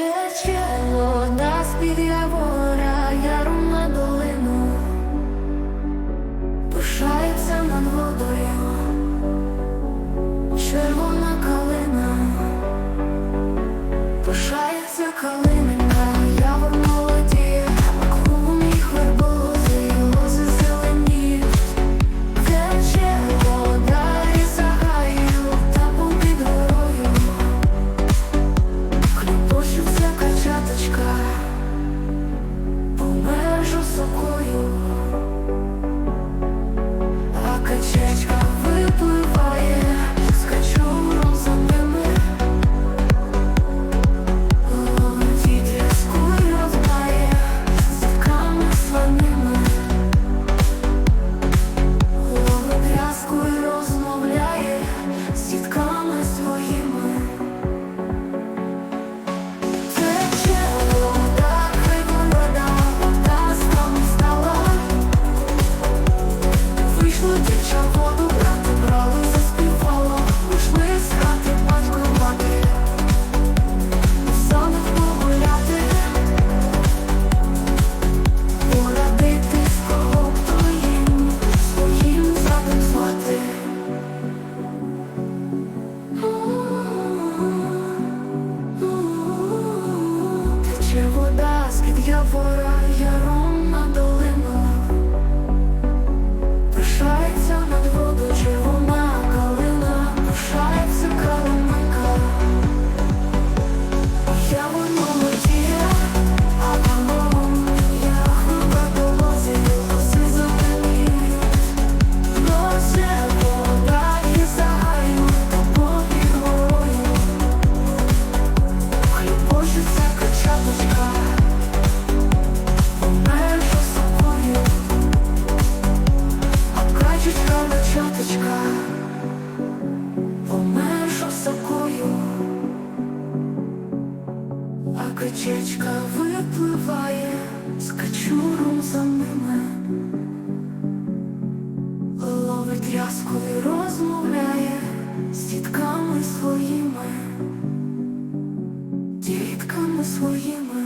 тече, вона співає. речечка випливає. Ласкіт я вора, я ром. чоточка помежу сокою, а качечка випливає з качуром за ними, ловить рязку і розмовляє з дітками своїми, дітками своїми.